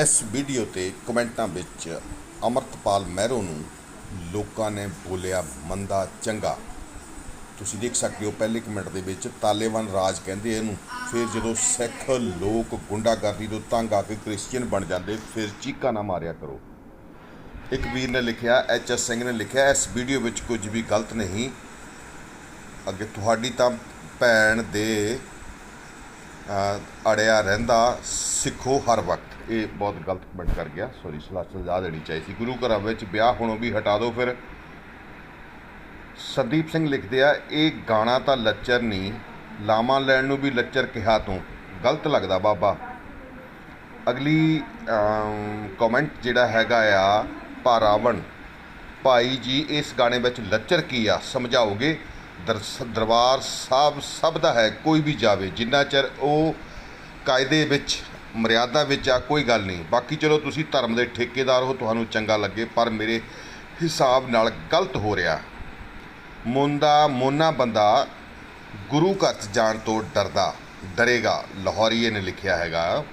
ਇਸ ਵੀਡੀਓ ਤੇ ਕਮੈਂਟਾਂ ਵਿੱਚ ਅਮਰਤਪਾਲ ਮਹਿਰੋ ਨੂੰ ਲੋਕਾਂ ਨੇ ਬੋਲਿਆ ਮੰਦਾ ਚੰਗਾ। ਤੁਸੀਂ ਦੇਖ ਸਕਦੇ ਹੋ ਪਹਿਲੇ ਕਮੈਂਟ ਦੇ ਵਿੱਚ ਤਾਲਿਬਾਨ ਰਾਜ ਕਹਿੰਦੇ ਇਹਨੂੰ, ਫਿਰ ਜਦੋਂ ਸਿੱਖ ਲੋਕ ਗੁੰਡਾਗਰਦੀ ਤੋਂ ਤੰਗ ਆ ਕੇ ਕ੍ਰਿਸਚੀਅਨ ਬਣ ਜਾਂਦੇ, ਫਿਰ ਚੀਕਾਂ ਨਾ ਮਾਰਿਆ ਕਰੋ। ਇੱਕ ਵੀਰ ਨੇ ਲਿਖਿਆ, ਐਚ ਐਸ ਸਿੰਘ ਨੇ ਲਿਖਿਆ, ਇਸ ਵੀਡੀਓ ਵਿੱਚ ਕੁਝ ਵੀ ਗਲਤ ਨਹੀਂ। ਅੱਗੇ ਤੁਹਾਡੀ ਤਾਂ ਭੈਣ ਦੇ ਅੜਿਆ ਰਹਿੰਦਾ, ਸਿੱਖੋ ਹਰ ਵਕਤ। ਇਹ ਬਹੁਤ ਗਲਤ ਕਮੈਂਟ ਕਰ ਗਿਆ। ਸੌਰੀ ਸਲਾਹ ਸਜ਼ਾ ਦੇਣੀ ਚਾਹੀਦੀ ਸੀ। ਗੁਰੂ ਘਰਾਂ ਵਿੱਚ ਵਿਆਹ ਹੋਣੋਂ ਵੀ ਹਟਾ ਦਿਓ ਫਿਰ। ਸੰਦੀਪ ਸਿੰਘ ਲਿਖਦੇ ਆ, ਇਹ ਗਾਣਾ ਤਾਂ ਲੱਚਰ ਨਹੀਂ ਲਾਮਾ ਲੈਣ ਨੂੰ ਵੀ ਲੱਚਰ ਕਿਹਾ ਤੂੰ। ਗਲਤ ਲੱਗਦਾ ਬਾਬਾ। ਅਗਲੀ ਕਮੈਂਟ ਜਿਹੜਾ ਹੈਗਾ ਆ ਭਾਰਾਵਣ ਭਾਈ ਜੀ, ਇਸ ਗਾਣੇ ਵਿੱਚ ਲੱਚਰ ਕੀ ਆ? ਸਮਝਾਓਗੇ? ਦਰਸ- ਦਰਬਾਰ ਸਾਹਿਬ ਸਭ ਦਾ ਹੈ, ਕੋਈ ਵੀ ਜਾਵੇ, ਜਿੰਨਾ ਚਿਰ ਉਹ ਕਾਇਦੇ ਵਿੱਚ, ਮਰਿਆਦਾ ਵਿੱਚ ਆ, ਕੋਈ ਗੱਲ ਨਹੀਂ। ਬਾਕੀ ਚਲੋ ਤੁਸੀਂ ਧਰਮ ਦੇ ਠੇਕੇਦਾਰ ਹੋ, ਤੁਹਾਨੂੰ ਚੰਗਾ ਲੱਗੇ, ਪਰ ਮੇਰੇ ਹਿਸਾਬ ਨਾਲ ਗਲਤ ਹੋ ਰਿਹਾ। ਮੁੰਡਾ ਮੋਨਾ ਬੰਦਾ ਗੁਰੂ ਘਰ 'ਚ ਜਾਣ ਤੋਂ ਡਰਦਾ, ਡਰੇਗਾ। ਲਾਹੌਰੀਏ ਨੇ ਲਿਖਿਆ ਹੈਗਾ।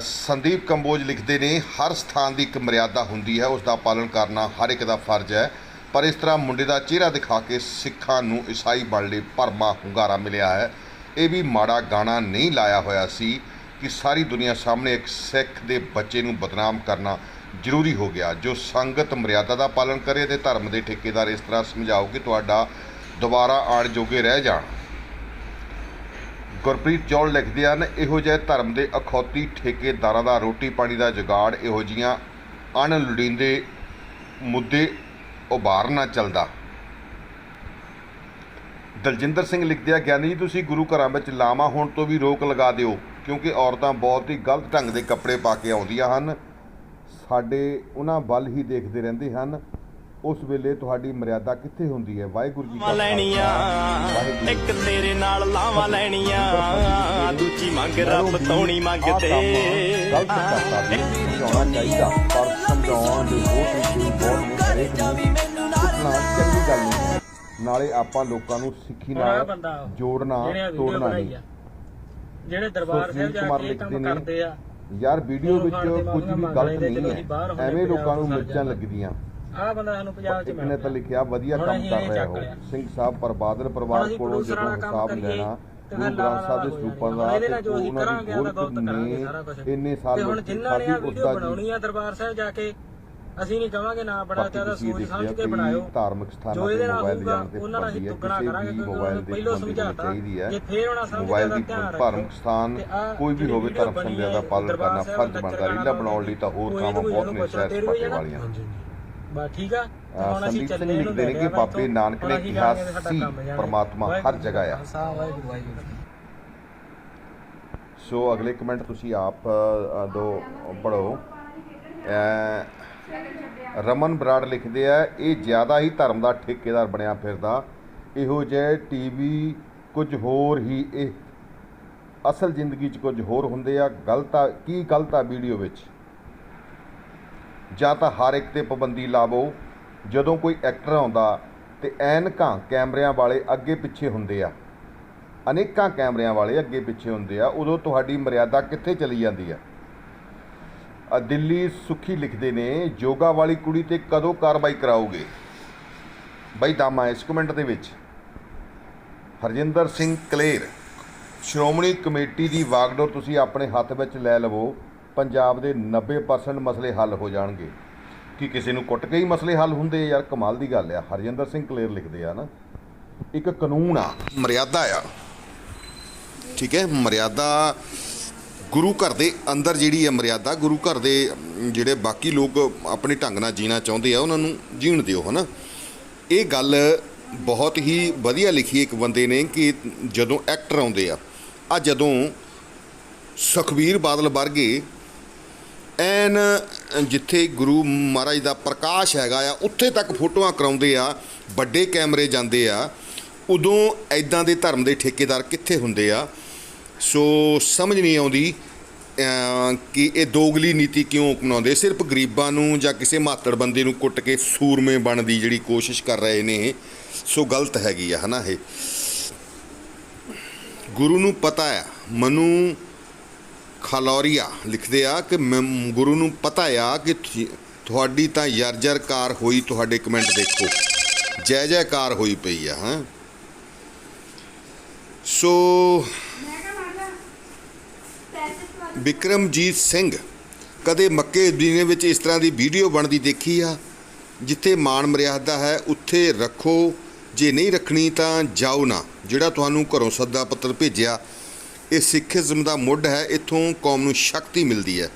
ਸੰਦੀਪ ਕੰਬੋਜ ਲਿਖਦੇ ਨੇ, ਹਰ ਸਥਾਨ ਦੀ ਇੱਕ ਮਰਿਆਦਾ ਹੁੰਦੀ ਹੈ ਉਸ ਦਾ ਪਾਲਣ ਕਰਨਾ ਹਰ ਇੱਕ ਦਾ ਫਰਜ਼ ਹੈ। ਪਰ ਇਸ ਤਰ੍ਹਾਂ ਮੁੰਡੇ ਦਾ ਚਿਹਰਾ ਦਿਖਾ ਕੇ ਸਿੱਖਾਂ ਨੂੰ ਈਸਾਈ ਬਣ ਲਈ ਭਰਮਾ ਹੁੰਗਾਰਾ ਮਿਲਿਆ ਹੈ। ਇਹ ਵੀ ਮਾੜਾ ਗਾਣਾ ਨਹੀਂ ਲਾਇਆ ਹੋਇਆ ਸੀ ਕਿ ਸਾਰੀ ਦੁਨੀਆ ਸਾਹਮਣੇ ਇੱਕ ਸਿੱਖ ਦੇ ਬੱਚੇ ਨੂੰ ਬਦਨਾਮ ਕਰਨਾ ਜ਼ਰੂਰੀ ਹੋ ਗਿਆ। ਜੋ ਸੰਗਤ ਮਰਿਆਦਾ ਦਾ ਪਾਲਣ ਕਰੇ ਤੇ ਧਰਮ ਦੇ ਠੇਕੇਦਾਰ ਇਸ ਤਰ੍ਹਾਂ ਸਮਝਾਓ ਕਿ ਤੁਹਾਡਾ ਦੁਬਾਰਾ ਆਣ ਜੋਗੇ ਰਹਿ ਜਾਣ। ਗੁਰਪ੍ਰੀਤ ਜੌਲ ਲਿਖਦੇ ਹਨ, ਇਹੋ ਜਿਹੇ ਧਰਮ ਦੇ ਅਖੌਤੀ ਠੇਕੇਦਾਰਾਂ ਦਾ ਰੋਟੀ ਪਾਣੀ ਦਾ ਜੁਗਾੜ ਇਹੋ ਜੀਆਂ ਅਣਲੋੜੀਂਦੇ ਮੁੱਦੇ ਉਭਾਰਨਾ ਚੱਲਦਾ। ਦਲਜਿੰਦਰ ਸਿੰਘ ਲਿਖਦੇ ਆ ਗਿਆਨੀ ਜੀ ਤੁਸੀਂ ਗੁਰੂ ਘਰਾਂ ਵਿੱਚ ਲਾਵਾਂ ਹੋਣ ਤੋਂ ਵੀ ਰੋਕ ਲਗਾ ਦਿਓ ਕਿਉਂਕਿ ਔਰਤਾਂ ਬਹੁਤ ਹੀ ਗਲਤ ਢੰਗ ਦੇ ਕੱਪੜੇ ਪਾ ਕੇ ਆਉਂਦੀਆਂ ਹਨ। ਸਾਡੇ ਉਹਨਾਂ ਵੱਲ ਹੀ ਦੇਖਦੇ ਰਹਿੰਦੇ ਹਨ। ਉਸ ਵੇਲੇ ਤੁਹਾਡੀ ਮਰਿਆਦਾ ਕਿੱਥੇ ਹੁੰਦੀ ਹੈ? ਵਾਹਿਗੁਰੂ ਜੀ ਕਾ ਲੈਣੀਆਂ ਇੱਕ। ਤੇਰੇ ਨਾਲ ਲਾਵਾਂ ਲੈਣੀਆਂ ਦੂਜੀ ਮੰਗ ਰੱਬ ਤੋਂ ਨਹੀਂ ਮੰਗਦੇ। ਗਲਤ ਕਰਤਾ ਸਮਝਾਉਣਾ ਚਾਹੀਦਾ। ਸਮਝਾਉਣ ਦੇ ਬਹੁਤ ਤਰੀਕੇ ਬਹੁਤ ਨੇ ਹਰੇਕ ਨੂੰ ਸਿੱਖਣਾ ਚੰਗੀ ਗੱਲ ਨਹੀਂ। ਹੈ ਨਾਲੇ ਆਪਾਂ ਲੋਕਾਂ ਨੂੰ ਸਿੱਖੀ ਨਾਲ ਜੋੜਨਾ ਆ ਤੋੜਨਾ ਨਹੀਂ। ਆ। ਜਿਹੜੇ ਦਰਬਾਰ ਸਾਹਿਬ ਜਾ ਕੇ ਕੰਮ ਲਿਖਦੇ ਨੇ, ਕਰਦੇ ਆ ਯਾਰ ਵੀਡੀਓ ਵਿੱਚ ਕੁਝ ਵੀ ਗਲਤ ਨਹੀਂ ਹੈ। ਐਵੇਂ ਲੋਕਾਂ ਨੂੰ ਮਿਰਚਾਂ ਲੱਗਦੀਆਂ। ਆਹ ਬੰਦਾ ਸਾਨੂੰ ਪੰਜਾਬ ਚ ਇੱਕ ਮਿਲ ਨੇ ਤਾਂ ਲਿਖਿਆ ਵਧੀਆ ਕੰਮ ਕਰ ਰਿਹਾ ਹੋ। ਸਿੰਘ ਸਾਹਿਬ ਪਰ ਬਾਦਲ ਪਰਿਵਾਰ ਕੋਲੋਂ ਜਦੋਂ ਹਿਸਾਬ ਲੈਣਾ ਗੁਰੂ ਗ੍ਰੰਥ ਸਾਹਿਬ ਦੇ ਸਰੂਪਾਂ ਦਾ। ਇਹਦੇ ਨਾਲ ਜੋ ਤੇ ਅਸੀਂ ਕਰਾਂਗੇ ਗੁਰਤ ਗਲਤ ਕਰਾਂਗੇ ਸਾਰਾ ਕੁਝ ਇੰਨੇ ਸਾਲ ਤੇ ਹੁਣ ਜਿਨ੍ਹਾਂ ਨੇ ਆ ਵੀਡੀਓ। ਬਣਾਉਣੀ ਆ ਦਰਬਾਰ ਸਾਹਿਬ ਜਾ ਕੇ ਅਸੀਂ ਨਹੀਂ ਕਹਾਂਗੇ ਨਾ ਜ਼ਿਆਦਾ ਤੁਸੀਂ ਸੋਚ ਸਮਝ ਕੇ ਬਣਾਇਓ ਧਾਰਮਿਕ ਸਥਾਨਾਂ ਤੇ ਮੋਬਾਈਲ ਜਾਣ ਤੇ ਉਹਨਾਂ ਨਾਲ ਹੈ ਦੁੱਗਣਾ ਕਰਾਂਗੇ ਮੋਬਾਈਲ ਦੇ ਪਹਿਲੋਂ ਸਮਝਾਤਾ ਚਾਹੀਦੀ ਜੇ ਫੇਰ ਉਹਨਾਂ ਸਮਝ ਮੋਬਾਈਲ ਦੀ ਧਿਆਨ ਧਾਰਮਿਕ ਸਥਾਨ ਤੇ ਕੋਈ ਵੀ ਹੋਵੇ ਧਰਮ ਬਣੀ ਸੰਦਿਆ ਦਾ ਪਾਲਣ ਕਰਨਾ ਫਰਜ਼ ਬਣਦਾ ਰੀਲਾ ਬਣਾਉਣ ਲਈ ਤਾਂ ਹੋਰ ਕੋਈ ਬਹੁਤ ਨੇ ਆ ਨਾ? ਵਾਲੀਆਂ ਬਸ ਠੀਕ ਆ? ਅਹ ਹੁਣ ਅਸੀਂ ਸੰਦੀਪ ਸਿੰਘ ਲਿਖਦੇ ਨੇ ਕਿ ਬਾਬੇ। ਨਾਨਕ ਨੇ ਕਿਹਾ ਸੀ। ਪਰਮਾਤਮਾ ਹਰ ਜਗ੍ਹਾ ਆ। ਖਾਲਸਾ, ਵਾਹਿਗੁਰੂ ਵਾਹਿਗੁਰੂ ਸੋ ਅਗਲੇ ਕਮੈਂਟ ਤੁਸੀਂ ਆਪ ਅ, ਦੋ ਪੜੋ ਰਮਨ ਬਰਾੜ ਲਿਖਦੇ ਆ ਇਹ ਜ਼ਿਆਦਾ ਹੀ ਧਰਮ ਦਾ ਠੇਕੇਦਾਰ ਬਣਿਆ ਫਿਰਦਾ। ਇਹੋ ਜਿਹੇ ਟੀਵੀ ਕੁਝ ਹੋਰ ਹੀ ਇਹ ਅਸਲ ਜ਼ਿੰਦਗੀ 'ਚ ਕੁਝ ਹੋਰ ਹੁੰਦੇ ਆ। ਗਲਤ ਆ ਕੀ ਗਲਤ ਆ ਵੀਡੀਓ ਵਿੱਚ? ਜਾਂ ਤਾਂ ਹਰ ਇੱਕ ਤੇ ਪਾਬੰਦੀ ਲਾਵੋ। ਜਦੋਂ ਕੋਈ ਐਕਟਰ ਆਉਂਦਾ, ਤਾਂ ਐਨਕਾਂ ਕੈਮਰਿਆਂ ਵਾਲੇ ਅੱਗੇ ਪਿੱਛੇ ਹੁੰਦੇ ਆ। ਅਨੇਕਾਂ ਕੈਮਰਿਆਂ ਵਾਲੇ ਅੱਗੇ ਪਿੱਛੇ ਹੁੰਦੇ ਆ। ਉਦੋਂ ਤੁਹਾਡੀ ਮਰਿਆਦਾ ਕਿੱਥੇ ਚਲੀ ਜਾਂਦੀ ਆ? ਅ, ਦਿੱਲੀ ਸੁਖੀ ਲਿਖਦੇ ਨੇ ਯੋਗਾ ਵਾਲੀ ਕੁੜੀ ਤੇ ਕਦੋਂ ਕਾਰਵਾਈ ਕਰਾਓਗੇ? ਬਈ ਦਾਮਾ ਇਸ ਕਮੈਂਟ ਦੇ ਵਿੱਚ। ਹਰਜਿੰਦਰ ਸਿੰਘ ਕਲੇਰ, ਸ਼੍ਰੋਮਣੀ ਕਮੇਟੀ ਦੀ ਵਾਗਡੋਰ ਤੁਸੀਂ ਆਪਣੇ ਹੱਥ ਵਿੱਚ ਲੈ ਲਵੋ। ਪੰਜਾਬ ਦੇ 90% ਮਸਲੇ ਹੱਲ ਹੋ ਜਾਣਗੇ। ਕਿ ਕਿਸੇ ਨੂੰ ਕੁੱਟ ਕੇ ਹੀ ਮਸਲੇ ਹੱਲ ਹੁੰਦੇ ਯਾਰ, ਕਮਾਲ ਦੀ ਗੱਲ ਆ। ਹਰਜਿੰਦਰ ਸਿੰਘ ਕਲੇਰ ਲਿਖਦੇ ਆ ਨਾ, ਇੱਕ ਕਾਨੂੰਨ ਆ, ਮਰਿਆਦਾ ਆ। ਠੀਕ ਹੈ? ਮਰਿਆਦਾ ਗੁਰੂ ਘਰ ਦੇ ਅੰਦਰ ਜਿਹੜੀ ਹੈ ਮਰਿਆਦਾ, ਗੁਰੂ ਘਰ ਦੇ ਜਿਹੜੇ ਬਾਕੀ ਲੋਕ ਆਪਣੇ ਢੰਗ ਨਾਲ ਜੀਣਾ ਚਾਹੁੰਦੇ ਆ, ਉਹਨਾਂ ਨੂੰ ਜੀਣ ਦਿਓ, ਹਨਾ? ਇਹ ਗੱਲ ਬਹੁਤ ਹੀ ਵਧੀਆ ਲਿਖੀ ਇੱਕ ਬੰਦੇ ਨੇ ਕਿ ਜਦੋਂ ਐਕਟਰ ਆਉਂਦੇ ਆ ਆ ਜਦੋਂ ਸੁਖਬੀਰ ਬਾਦਲ ਵਰਗੇ ਐਨ ਜਿੱਥੇ ਗੁਰੂ ਮਹਾਰਾਜ ਦਾ ਪ੍ਰਕਾਸ਼ ਹੈਗਾ ਆ, ਉੱਥੇ ਤੱਕ ਫੋਟੋਆਂ ਕਰਾਉਂਦੇ ਆ, ਵੱਡੇ ਕੈਮਰੇ ਜਾਂਦੇ ਆ, ਉਦੋਂ ਐਦਾਂ ਦੇ ਧਰਮ ਦੇ ਠੇਕੇਦਾਰ ਕਿੱਥੇ ਹੁੰਦੇ ਆ? ਸੋ ਸਮਝ ਨਹੀਂ ਆਉਂਦੀ ਕਿ ਇਹ ਦੋਗਲੀ ਨੀਤੀ ਕਿਉਂ ਅਪਣਾਉਂਦੇ? ਸਿਰਫ ਗਰੀਬਾਂ ਨੂੰ ਜਾਂ ਕਿਸੇ ਮਾਤੜ ਬੰਦੇ ਨੂੰ ਕੁੱਟ ਕੇ ਸੂਰਮੇ ਬਣਨ ਦੀ ਜਿਹੜੀ ਕੋਸ਼ਿਸ਼ ਕਰ ਰਹੇ ਨੇ, ਸੋ ਗਲਤ ਹੈਗੀ ਆ, ਹਨਾ ਇਹ? ਗੁਰੂ ਨੂੰ ਪਤਾ ਆ, ਮਨੂ ਖਲੌਰੀਆ ਲਿਖਦੇ ਆ ਕਿ ਮੈਂ- ਗੁਰੂ ਨੂੰ ਪਤਾ ਆ ਕਿ ਥੀ- ਤੁਹਾਡੀ ਤਾਂ ਯਰ ਯਰਜਰ ਕਾਰ ਹੋਈ, ਤੁਹਾਡੇ ਕਮੈਂਟ ਦੇਖੋ। ਜੈ ਜੈਕਾਰ ਹੋਈ ਪਈ ਆ, ਹਾਂ। ਸੋ ਵਿਕਰਮਜੀਤ ਸਿੰਘ ਕਦੇ ਮੱਕੇ ਮਦੀਨੇ ਵਿੱਚ ਇਸ ਤਰ੍ਹਾਂ ਦੀ ਵੀਡੀਓ ਬਣਦੀ ਦੇਖੀ ਆ, ਜਿੱਥੇ ਮਾਣ ਮਰਿਆਦਾ ਹੈ, ਉੱਥੇ ਰੱਖੋ, ਜੇ ਨਹੀਂ ਰੱਖਣੀ ਤਾਂ ਜਾਓ ਨਾ, ਜਿਹੜਾ ਤੁਹਾਨੂੰ ਘਰੋਂ ਸੱਦਾ ਪੱਤਰ ਭੇਜਿਆ ਇਹ ਸਿੱਖੀਜ਼ਮ ਦਾ ਮੁੱਢ ਹੈ, ਇੱਥੋਂ ਕੌਮ ਨੂੰ ਸ਼ਕਤੀ ਮਿਲਦੀ ਹੈ।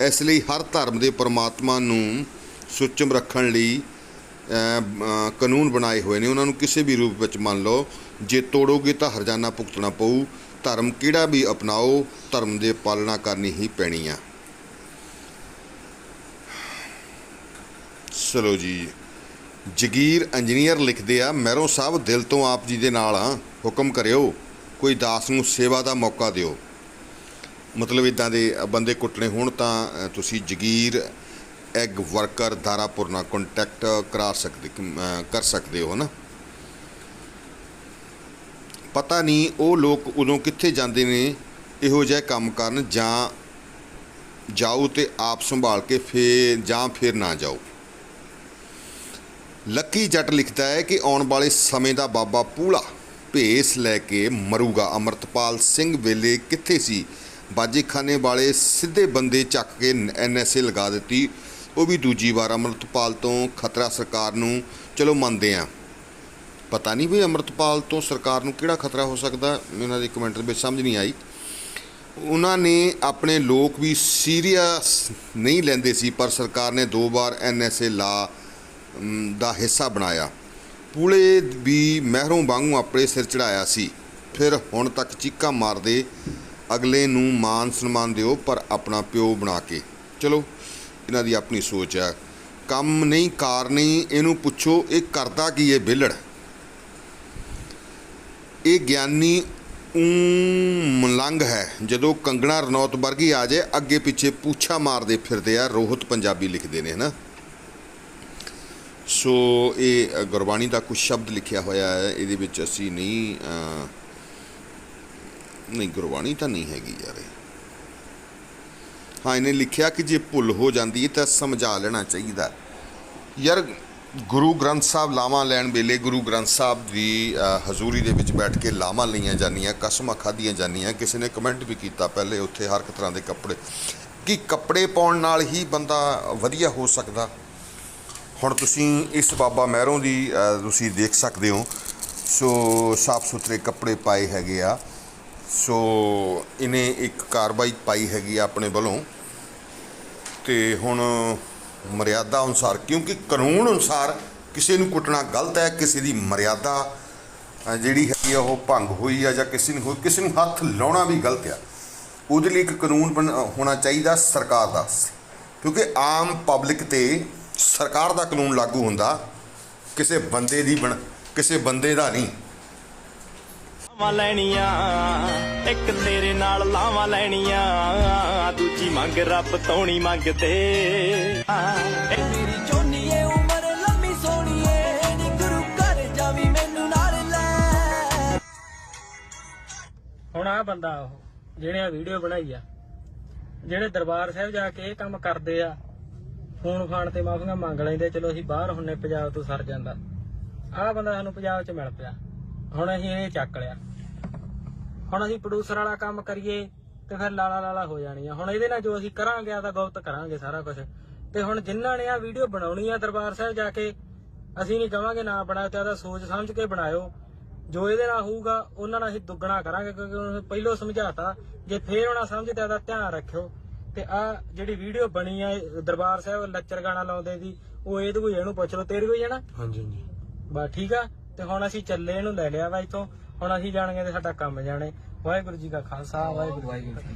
ਇਸ ਲਈ ਹਰ ਧਰਮ ਦੇ ਪਰਮਾਤਮਾ ਨੂੰ ਸੁਚਮ ਰੱਖਣ ਲਈ ਕਾਨੂੰਨ ਬਣਾਏ ਹੋਏ ਨੇ। ਉਹਨਾਂ ਨੂੰ ਕਿਸੇ ਵੀ ਰੂਪ ਵਿੱਚ ਮੰਨ ਲਓ, ਜੇ ਤੋੜੋਗੇ ਤਾਂ ਹਰਜਾਨਾ ਭੁਗਤਣਾ ਪਊ। ਧਰਮ ਕਿਹੜਾ ਵੀ ਅਪਣਾਓ, ਧਰਮ ਦੇ ਪਾਲਣਾ ਕਰਨੀ ਹੀ ਪੈਣੀ ਆ। ਚਲੋ ਜੀ, ਜਗੀਰ ਇੰਜੀਨੀਅਰ ਲਿਖਦੇ ਆ, ਮੈਰੋਂ ਸਾਹਿਬ, ਦਿਲ ਤੋਂ ਆਪ ਜੀ ਦੇ ਨਾਲ ਹਾਂ ਹੁਕਮ ਕਰਿਓ। ਕੋਈ ਦਾਸ ਨੂੰ ਸੇਵਾ ਦਾ ਮੌਕਾ ਦਿਓ। ਮਤਲਬ ਇਦਾਂ ਦੇ ਬੰਦੇ ਕੁੱਟਣੇ ਹੋਣ ਤਾਂ ਤੁਸੀਂ ਜਗੀਰ ਐਗ ਵਰਕਰ ਦਾਰਾਪੁਰ ਨਾਲ ਕੰਟੈਕਟ ਕਰਾ ਸਕਦੇ ਕਰ ਸਕਦੇ ਹੋ ਨਾ। ਪਤਾ ਨਹੀਂ ਉਹ ਲੋਕ ਉਦੋਂ ਕਿੱਥੇ ਜਾਂਦੇ ਨੇ, ਇਹੋ ਜਿਹੇ ਕੰਮ ਕਰਨ ਜਾਂ ਜਾਓ ਤੇ ਆਪ ਸੰਭਾਲ ਕੇ ਫੇਰ ਜਾਂ ਫਿਰ ਨਾ ਜਾਓ। ਲੱਕੀ ਜੱਟ ਲਿਖਦਾ ਹੈ ਕਿ ਆਉਣ ਵਾਲੇ ਸਮੇਂ ਦਾ ਬਾਬਾ ਪੂਲਾ। ਭੇਸ ਲੈ ਕੇ ਮਰੂਗਾ। ਅਮਰਤਪਾਲ ਸਿੰਘ ਵੇਲੇ ਕਿੱਥੇ ਸੀ? ਬਾਜੀਖਾਨੇ ਵਾਲੇ ਸਿੱਧੇ ਬੰਦੇ ਚੱਕ ਕੇ ਐਨਐਸਏ ਲਗਾ ਦਿੱਤੀ। ਉਹ ਵੀ ਦੂਜੀ ਵਾਰ ਅਮਰਤਪਾਲ ਤੋਂ ਖਤਰਾ ਸਰਕਾਰ ਨੂੰ। ਚਲੋ ਮੰਨਦੇ ਆ ਪਤਾ ਨਹੀਂ ਵੀ ਅਮਰਤਪਾਲ ਤੋਂ ਸਰਕਾਰ ਨੂੰ ਕਿਹੜਾ ਖਤਰਾ ਹੋ ਸਕਦਾ? ਇਹਨਾਂ ਦੇ ਕਮੈਂਟ ਦੇ ਵਿੱਚ ਸਮਝ ਨਹੀਂ ਆਈ। ਉਹਨਾਂ ਨੇ ਆਪਣੇ ਲੋਕ ਵੀ ਸੀਰੀਅਸ ਨਹੀਂ ਲੈਂਦੇ ਸੀ, ਪਰ ਸਰਕਾਰ ਨੇ ਦੋ ਵਾਰ ਐਨਐਸਏ ਲਾ ਦਾ ਹਿੱਸਾ ਬਣਾਇਆ। ਪੂਲੇ ਵੀ ਮਹਿਰੋਂ ਵਾਂਗੂ ਆਪਣੇ ਸਿਰ ਚੜਾਇਆ ਸੀ। ਫਿਰ ਹੁਣ ਤੱਕ ਚੀਕਾਂ ਮਾਰਦੇ ਅਗਲੇ ਨੂੰ ਮਾਨ ਸਨਮਾਨ ਦਿਓ ਪਰ ਆਪਣਾ ਪਿਓ ਬਣਾ ਕੇ। ਚਲੋ, ਇਹਨਾਂ ਦੀ ਆਪਣੀ ਸੋਚ ਹੈ। ਕੰਮ ਨਹੀਂ, ਕਾਰ ਨਹੀਂ, ਇਹਨੂੰ ਪੁੱਛੋ, ਇਹ ਕਰਦਾ ਕੀ ਇਹ ਵਿਹਲੜ ਇਹ ਗਿਆਨੀ ਊਂ ਮਲੰਗ ਹੈ। ਜਦੋਂ ਕੰਗਣਾ ਰਣੌਤ ਵਰਗੀ ਆ ਜਾਏ, ਅੱਗੇ ਪਿੱਛੇ ਪੂਛਾ ਮਾਰਦੇ ਫਿਰਦੇ ਆ, ਰੋਹਤ ਪੰਜਾਬੀ ਲਿਖਦੇ ਨੇ, ਹਨਾ? ਸੋ ਇਹ ਗੁਰਬਾਣੀ ਦਾ ਕੁਝ ਸ਼ਬਦ ਲਿਖਿਆ ਹੋਇਆ ਹੈ, ਇਹਦੇ ਵਿੱਚ ਅਸੀਂ ਨਹੀਂ ਨਹੀਂ, ਗੁਰਬਾਣੀ ਤਾਂ ਨਹੀਂ ਹੈਗੀ ਯਾਰ ਇਹ। ਹਾਂ, ਇਹਨੇ ਲਿਖਿਆ ਕਿ ਜੇ ਭੁੱਲ ਹੋ ਜਾਂਦੀ ਹੈ ਤਾਂ ਸਮਝਾ ਲੈਣਾ ਚਾਹੀਦਾ। ਯਾਰ, ਗੁਰੂ ਗ੍ਰੰਥ ਸਾਹਿਬ ਲਾਵਾਂ ਲੈਣ ਵੇਲੇ ਗੁਰੂ ਗ੍ਰੰਥ ਸਾਹਿਬ ਦੀ ਹਜ਼ੂਰੀ ਦੇ ਵਿੱਚ ਬੈਠ ਕੇ ਲਾਵਾਂ ਲਈਆਂ ਜਾਂਦੀਆਂ, ਕਸਮਾਂ ਖਾਧੀਆਂ ਜਾਂਦੀਆਂ, ਕਿਸੇ ਨੇ ਕਮੈਂਟ ਵੀ ਕੀਤਾ ਪਹਿਲੇ ਉੱਥੇ ਹਰ ਇੱਕ ਤਰ੍ਹਾਂ ਦੇ ਕੱਪੜੇ। ਕਿ ਕੱਪੜੇ ਪਾਉਣ ਨਾਲ ਹੀ ਬੰਦਾ ਵਧੀਆ ਹੋ ਸਕਦਾ। ਹੁਣ ਤੁਸੀਂ ਇਸ ਬਾਬਾ ਮਹਿਰੋਂ ਦੀ ਤੁਸੀਂ ਦੇਖ ਸਕਦੇ ਹੋ। ਸੋ, ਸਾਫ਼ ਸੁਥਰੇ ਕੱਪੜੇ ਪਾਏ ਹੈਗੇ ਆ। ਸੋ, ਇਹਨੇ ਇੱਕ ਕਾਰਵਾਈ ਪਾਈ ਹੈਗੀ ਆ ਆਪਣੇ ਵੱਲੋਂ। ਤੇ ਹੁਣ ਮਰਿਆਦਾ ਅਨੁਸਾਰ, ਕਿਉਂਕਿ ਕਾਨੂੰਨ ਅਨੁਸਾਰ ਕਿਸੇ ਨੂੰ ਕੁੱਟਣਾ ਗਲਤ ਹੈ, ਕਿਸੇ ਦੀ ਮਰਿਆਦਾ ਜਿਹੜੀ ਹੈਗੀ ਆ, ਉਹ ਭੰਗ ਹੋਈ ਆ ਜਾਂ ਕਿਸੇ ਨੂੰ ਹੋ- ਕਿਸੇ ਨੂੰ ਹੱਥ ਲਾਉਣਾ ਵੀ ਗਲਤ ਆ। ਉਹਦੇ ਲਈ ਇੱਕ ਕਾਨੂੰਨ ਬਣ- ਹੋਣਾ ਚਾਹੀਦਾ ਸਰਕਾਰ ਦਾ। ਕਿਉਂਕਿ ਆਮ ਪਬਲਿਕ ਤੇ ਸਰਕਾਰ ਦਾ ਕਾਨੂੰਨ ਲਾਗੂ ਹੁੰਦਾ ਕਿਸੇ ਬੰਦੇ ਦੀ ਬਣ ਕਿਸੇ ਬੰਦੇ ਦਾ ਨਹੀਂ। ਲਾਵਾਂ ਲੈਣੀਆਂ ਇੱਕ ਤੇਰੇ ਨਾਲ ਲਾਵਾਂ ਲੈਣੀਆਂ ਦੂਜੀ ਮੰਗ ਰੱਬ ਤੋਂ ਨਹੀਂ ਮੰਗਦੇ। ਮੇਰੀ ਚੋਨੀਏ ਉਮਰ ਲੰਮੀ ਸੋਣੀਏ ਨੀ ਗੁਰੂ ਘਰ ਜਾਵੀ ਮੈਨੂੰ ਨਾਲ ਲੈ। ਹੁਣ ਆ ਬੰਦਾ ਉਹ ਜਿਹੜੇ ਆ ਵੀਡੀਓ ਬਣਾਈ ਆ ਜਿਹੜੇ ਦਰਬਾਰ ਸਾਹਿਬ ਜਾ ਕੇ ਇਹ ਕੰਮ ਕਰਦੇ ਆ ਫੋਨ ਫਾਨ ਤੇ ਮਾਫੀਆਂ ਮੰਗ ਲੈਂਦੇ, ਚਲੋ ਅਸੀਂ ਬਾਹਰ ਹੁੰਨੇ ਪੰਜਾਬ ਤੋਂ ਸਰ ਜਾਂਦਾ। ਆ ਬੰਦਾ ਸਾਨੂੰ ਪੰਜਾਬ 'ਚ ਮਿਲ ਪਿਆ। ਹੁਣ ਅਸੀਂ ਇਹ ਚੱਕ ਲਿਆ। ਹੁਣ ਅਸੀਂ ਪ੍ਰੋਡਿਊਸਰ ਵਾਲਾ ਕੰਮ ਕਰੀਏ ਤੇ ਫਿਰ ਲਾਲਾ ਲਾਲਾ ਹੋ ਜਾਣੀ ਆ ਹੁਣ ਇਹਦੇ ਨਾਲ ਜੋ ਅਸੀਂ ਕਰਾਂਗੇ ਆ ਤਾਂ ਗਲਤ ਕਰਾਂਗੇ ਸਾਰਾ ਕੁਝ ਤੇ ਹੁਣ ਜਿਨ੍ਹਾਂ ਨੇ ਆ ਵੀਡੀਓ ਬਣਾਉਣੀ ਆ ਦਰਬਾਰ ਸਾਹਿਬ ਜਾ ਕੇ, ਅਸੀਂ ਨਹੀਂ ਕਵਾਂਗੇ ਨਾ ਬਣਾਓ ਤੇ ਆਦਾ ਸੋਚ ਸਮਝ ਕੇ ਬਣਾਇਓ। ਜੋ ਇਹਦੇ ਨਾਲ ਹੋਊਗਾ, ਉਹਨਾਂ ਨਾਲ ਅਸੀਂ ਦੁੱਗਣਾ ਕਰਾਂਗੇ, ਕਿਉਂਕਿ ਉਹਨੂੰ ਪਹਿਲਾਂ ਸਮਝਾਤਾ। ਜੇ ਫੇਰ ਉਹਨਾਂ ਸਮਝਦੇ ਆਦਾ ਧਿਆਨ ਰੱਖਿਓ। ਤੇ ਆ ਜਿਹੜੀ ਵੀਡੀਓ ਬਣੀ ਆ ਇਹ ਦਰਬਾਰ ਸਾਹਿਬ ਲੱਚਰ ਗਾਣਾ ਲਾਉਂਦੇ ਦੀ ਉਹ ਇਹਦੇ ਕੋਈ ਇਹਨੂੰ ਪੁੱਛ ਲਓ ਤੇਰੀ ਕੋਈ ਨਾ? ਹਾਂਜੀ ਹਾਂਜੀ। ਬਸ ਠੀਕ ਆ? ਤੇ ਹੁਣ ਅਸੀਂ ਚੱਲੇ ਇਹਨੂੰ ਲੈ ਲਿਆ ਵਾ ਇੱਥੋਂ। ਹੁਣ ਅਸੀਂ ਜਾਣਗੇ ਤੇ ਸਾਡਾ ਕੰਮ ਜਾਣੇ। ਵਾਹਿਗੁਰੂ ਜੀ ਕਾ ਖਾਲਸਾ ਵਾਹਿਗੁਰੂ ਜੀ ਕੀ ਫਤਿਹ।